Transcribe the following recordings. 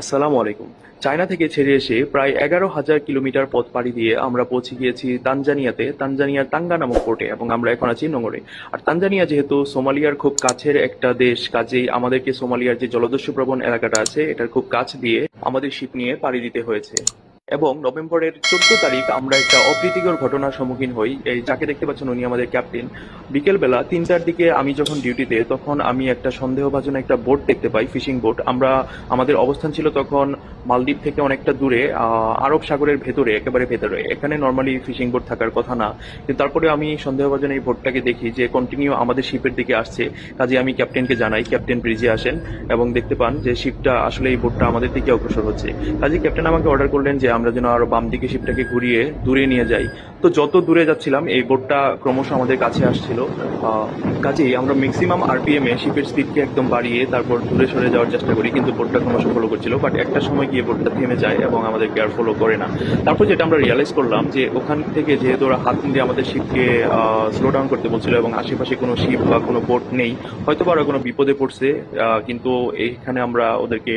আসসালামু আলাইকুম। চায়না থেকে ছেড়ে এসে প্রায় এগারো হাজার কিলোমিটার পথ পাড়ি দিয়ে আমরা পৌঁছে গিয়েছি তানজানিয়াতে তানজানিয়ার তাঙ্গা নামক পোর্টে এবং আমরা এখন আছি নোংরে আর তানজানিয়া যেহেতু সোমালিয়ার খুব কাছের একটা দেশ, কাজেই আমাদেরকে সোমালিয়ার যে জলদস্যু প্রবণ এলাকাটা আছে, এটার খুব কাছ দিয়ে আমাদের শিপ নিয়ে পাড়ি দিতে হয়েছে। এবং নভেম্বরের চোদ্দ তারিখ আমরা একটা অপ্রীতিকর ঘটনার সম্মুখীন হই। এই যাকে দেখতে পাচ্ছেন উনি আমাদের ক্যাপ্টেন। বিকেলবেলা তিনটার দিকে আমি যখন ডিউটিতে, তখন আমি একটা সন্দেহভাজন একটা বোট দেখতে পাই, ফিশিং বোট। আমরা, আমাদের অবস্থান ছিল তখন মালদ্বীপ থেকে অনেকটা দূরে আরব সাগরের ভেতরে, একেবারে ভেতরে। এখানে নর্মালি ফিশিং বোট থাকার কথা না। কিন্তু তারপরে আমি সন্দেহভাজন এই বোটটাকে দেখি যে কন্টিনিউ আমাদের শিপের দিকে আসছে। কাজে আমি ক্যাপ্টেনকে জানাই, ক্যাপ্টেন ব্রিজে আসেন এবং দেখতে পান যে শিপটা আসলে এই বোটটা আমাদের দিকে অগ্রসর হচ্ছে। কাজে ক্যাপ্টেন আমাকে অর্ডার করলেন যে আমরা যেন আরও বাম দিকে শিপটাকে ঘুরিয়ে দূরে নিয়ে যাই। তো যত দূরে যাচ্ছিলাম, এই বোটটা ক্রমশ আমাদের কাছে আসছিল। কাজেই আমরা ম্যাক্সিমাম আরপিএম শিপের স্পিডকে একদম বাড়িয়ে তারপর দূরে সরে যাওয়ার চেষ্টা করি, কিন্তু বোটটা ক্রমশ ফলো করছিল। বাট একটা সময় গিয়ে বোটটা থেমে যায় এবং আমাদেরকে আর ফলো করে না। তারপর যেটা আমরা রিয়ালাইজ করলাম যে ওখান থেকে যেহেতু ওরা হাত দিয়ে আমাদের শিপকে স্লো ডাউন করতে বলছিল এবং আশেপাশে কোনো শিপ বা কোনো বোট নেই হয়তো বা ওরা কোনো বিপদে পড়ছে কিন্তু এইখানে আমরা ওদেরকে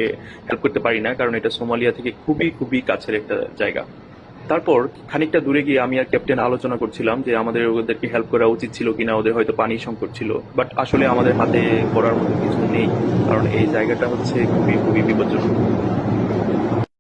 হেল্প করতে পারি না, কারণ এটা সোমালিয়া থেকে খুবই খুবই কাছের একটা জায়গা। তারপর খানিকটা দূরে গিয়ে আমি আর ক্যাপ্টেন আলোচনা করছিলাম যে আমাদের ওদেরকে হেল্প করা উচিত ছিল কিনা, ওদের হয়তো পানি সংকট ছিল। বাট আসলে আমাদের হাতে করার মতো কিছু নেই, কারণ এই জায়গাটা হচ্ছে খুবই খুবই বিপজ্জনক।